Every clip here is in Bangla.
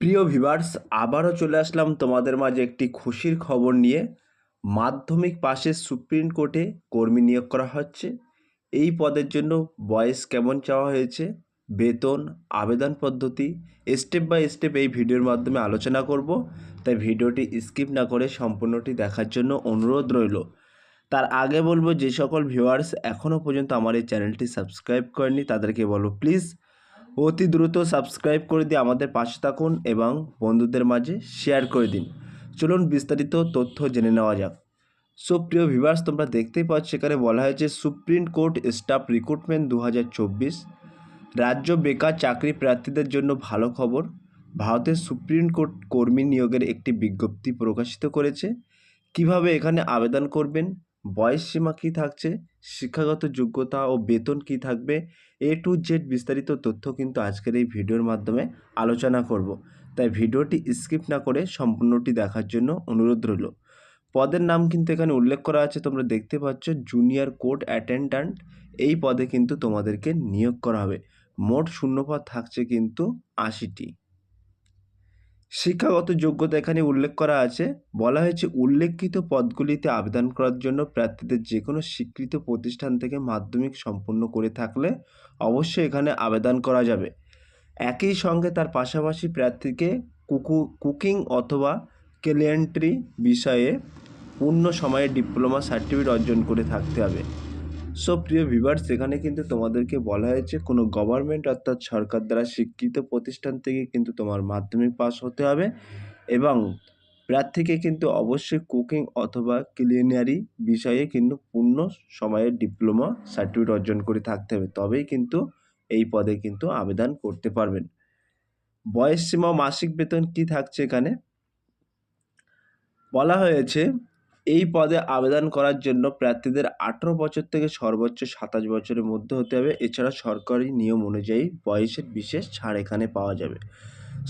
প্রিয় ভিভার্স আবারও চলে আসলাম তোমাদের মাঝে একটি খুশির খবর নিয়ে। মাধ্যমিক পাশে সুপ্রিম কোর্টে কর্মী নিয়োগ করা হচ্ছে। এই পদের জন্য বয়স কেমন চাওয়া হয়েছে? বেতন, আবেদন পদ্ধতি স্টেপ বাই স্টেপ এই ভিডিওর মাধ্যমে আলোচনা করব। তাই ভিডিওটি স্কিপ না করে সম্পূর্ণটি দেখার জন্য অনুরোধ রইল। তার আগে বলব, যে সকল ভিউয়ার্স এখনও পর্যন্ত আমার এই চ্যানেলটি সাবস্ক্রাইব করেনি তাদেরকে বলব প্লিজ অতি দ্রুত সাবস্ক্রাইব করে দিয়ে আমাদের পাশে থাকুন এবং বন্ধুদের মাঝে শেয়ার করে দিন। চলুন বিস্তারিত তথ্য জেনে নেওয়া যাক। সো প্রিয় ভিভার্স তোমরা দেখতেই পাচ্ছ সেখানে বলা হয়েছে সুপ্রিম কোর্ট স্টাফ রিক্রুটমেন্ট দু হাজার চব্বিশ। রাজ্য বেকার চাকরি প্রার্থীদের জন্য ভালো খবর। ভারতের সুপ্রিম কোর্ট কর্মী নিয়োগের একটি বিজ্ঞপ্তি প্রকাশিত করেছে। কীভাবে এখানে আবেদন করবেন? বয়স সীমা কী থাকছে, শিক্ষাগত যোগ্যতা ও বেতন কী থাকবে এ টু জেড বিস্তারিত তথ্য কিন্তু আজকের এই ভিডিওর মাধ্যমে আলোচনা করব। তাই ভিডিওটি স্কিপ না করে সম্পূর্ণটি দেখার জন্য অনুরোধ রইল। পদের নাম কিন্তু এখানে উল্লেখ করা আছে, তোমরা দেখতে পাচ্ছ জুনিয়র কোর্ট অ্যাটেন্ডান্ট এই পদে কিন্তু তোমাদেরকে নিয়োগ করা হবে। মোট শূন্যপদ থাকছে কিন্তু আশিটি। শিক্ষাগত যোগ্যতা এখানে উল্লেখ করা আছে। বলা হয়েছে, উল্লেখিত পদগুলিতে আবেদন করার জন্য প্রার্থীদের যে কোনো স্বীকৃত প্রতিষ্ঠান থেকে মাধ্যমিক সম্পন্ন করে থাকলে অবশ্যই এখানে আবেদন করা যাবে। একই সঙ্গে তার পাশাপাশি প্রার্থীকে কুকু, কুকিং অথবা কেলিয়েন্ট্রি বিষয়ে পূর্ণ সময়ে ডিপ্লোমা সার্টিফিকেট অর্জন করে থাকতে হবে। সো প্রিয় ভিভার্স এখানে কিন্তু তোমাদেরকে বলা হয়েছে, কোনো গভর্নমেন্ট অর্থাৎ সরকার দ্বারা স্বীকৃত প্রতিষ্ঠান থেকে কিন্তু তোমার মাধ্যমিক পাস হতে হবে এবং প্রার্থীকে কিন্তু অবশ্যই কুকিং অথবা ক্লিনারি বিষয়ে কিন্তু পূর্ণ সময়ের ডিপ্লোমা সার্টিফিকেট অর্জন করে থাকতে হবে। তবেই কিন্তু এই পদে কিন্তু আবেদন করতে পারবেন। বয়স সীমা মাসিক বেতন কি থাকছে এখানে? বলা হয়েছে এই পদে আবেদন করার জন্য প্রার্থীদের আঠেরো বছর থেকে সর্বোচ্চ সাতাশ বছরের মধ্যে হতে হবে। এছাড়া সরকারি নিয়ম অনুযায়ী বয়সের বিশেষ ছাড় এখানে পাওয়া যাবে।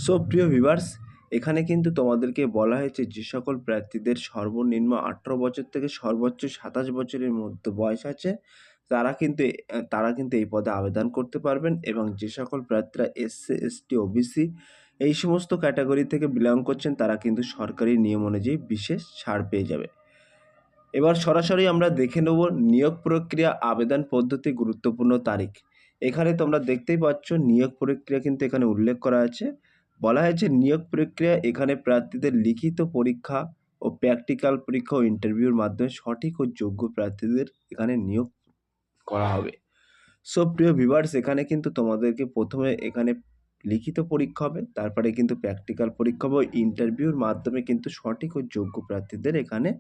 সো, প্রিয় ভিভার্স এখানে কিন্তু তোমাদেরকে বলা হয়েছে যে সকল প্রার্থীদের সর্বনিম্ন আঠেরো বছর থেকে সর্বোচ্চ সাতাশ বছরের মধ্যে বয়স আছে। তারা কিন্তু তারা কিন্তু এই পদে আবেদন করতে পারবেন এবং যে সকল প্রার্থীরা এসসি এসটি ওবিসি এই সমস্ত ক্যাটাগরি থেকে বিলং করছেন, তারা কিন্তু সরকারি নিয়ম অনুযায়ী বিশেষ ছাড় পেয়ে যাবে। এবার সরাসরি আমরা দেখে নেব নিয়োগ প্রক্রিয়া আবেদন পদ্ধতি গুরুত্বপূর্ণ তারিখ। এখানে তোমরা দেখতেই পাচ্ছ নিয়োগ প্রক্রিয়া কিন্তু এখানে উল্লেখ করা আছে। বলা হয়েছে নিয়োগ প্রক্রিয়া এখানে প্রার্থীদের লিখিত পরীক্ষা ও প্র্যাকটিক্যাল পরীক্ষা ও ইন্টারভিউর মাধ্যমে সঠিক ও যোগ্য প্রার্থীদের এখানে নিয়োগ করা হবে। সো, প্রিয় ভিভার্স এখানে কিন্তু তোমাদেরকে প্রথমে এখানে লিখিত পরীক্ষা হবে, তারপরে কিন্তু প্র্যাকটিক্যাল পরীক্ষা হবে ইন্টারভিউর মাধ্যমে কিন্তু সঠিক ও যোগ্য প্রার্থীদের এখানে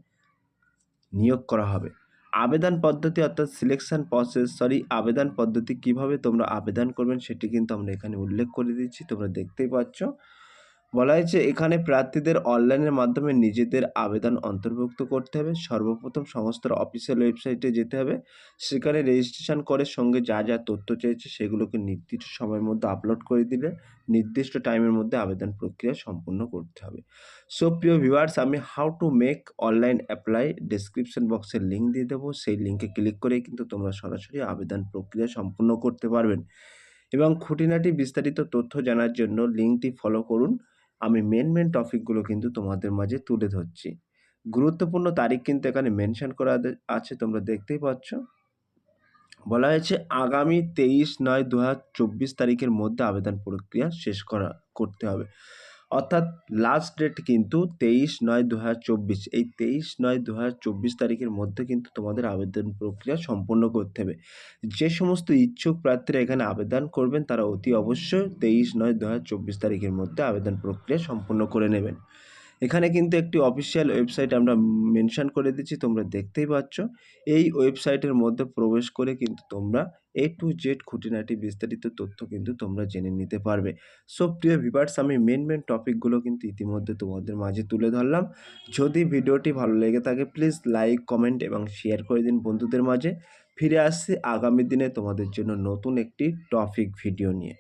নিয়োগ করা হবে। আবেদন পদ্ধতি অর্থাৎ সিলেকশন প্রসেস সরি আবেদন পদ্ধতি কীভাবে তোমরা আবেদন করবেন সেটি কিন্তু আমরা এখানে উল্লেখ করে দিচ্ছি তোমরা দেখতেই পাচ্ছ। বলা হয়েছে, এখানে প্রার্থীদের অনলাইনের মাধ্যমে নিজেদের আবেদন অন্তর্ভুক্ত করতে হবে। সর্বপ্রথম সংস্থার অফিসিয়াল ওয়েবসাইটে যেতে হবে। সেখানে রেজিস্ট্রেশন করে সঙ্গে যা যা তথ্য চেয়েছে সেগুলোকে নির্দিষ্ট সময়ের মধ্যে আপলোড করে দিলে নির্দিষ্ট টাইমের মধ্যে আবেদন প্রক্রিয়া সম্পূর্ণ করতে হবে। সো প্রিয় ভিউয়ার্স, আমি how to make online apply description বক্সের লিঙ্ক দিয়ে দেবো। সেই লিঙ্কে ক্লিক করে কিন্তু তোমরা সরাসরি আবেদন প্রক্রিয়া সম্পূর্ণ করতে পারবেন। এবং খুঁটিনাটি বিস্তারিত তথ্য জানার জন্য লিঙ্কটি ফলো করুন। আমি মেন মেন টপিকগুলো কিন্তু তোমাদের মাঝে তুলে ধরছি। গুরুত্বপূর্ণ তারিখ কিন্তু এখানে মেনশন করা আছে, তোমরা দেখতেই পাচ্ছ। বলা হয়েছে আগামী তেইশ নয় দু তারিখের মধ্যে আবেদন প্রক্রিয়া শেষ করা করতে হবে। অর্থাৎ লাস্ট ডেট কিন্তু তেইশ নয় দু এই তেইশ নয় দু তারিখের মধ্যে কিন্তু তোমাদের আবেদন প্রক্রিয়া সম্পন্ন করতে হবে। যে সমস্ত ইচ্ছুক প্রার্থীরা এখানে আবেদন করবেন, তারা অতি অবশ্যই তেইশ নয় দু তারিখের মধ্যে আবেদন প্রক্রিয়া সম্পন্ন করে নেবেন। এখানে কিন্তু একটি অফিসিয়াল ওয়েবসাইট আমরা মেনশন করে দিচ্ছি তোমরা দেখতেই পাচ্ছ। এই ওয়েবসাইটের মধ্যে প্রবেশ করে কিন্তু তোমরা এ টু জেড খুঁটিনাটি বিস্তারিত তথ্য কিন্তু তোমরা জেনে নিতে পারবে। সো প্রিয় ভিভার্স আমি মেন মেন টপিকগুলো কিন্তু ইতিমধ্যে তোমাদের মাঝে তুলে ধরলাম। যদি ভিডিওটি ভালো লেগে থাকে প্লিজ লাইক কমেন্ট এবং শেয়ার করে দিন বন্ধুদের মাঝে। ফিরে আসছি আগামী দিনে তোমাদের জন্য নতুন একটি টপিক ভিডিও নিয়ে।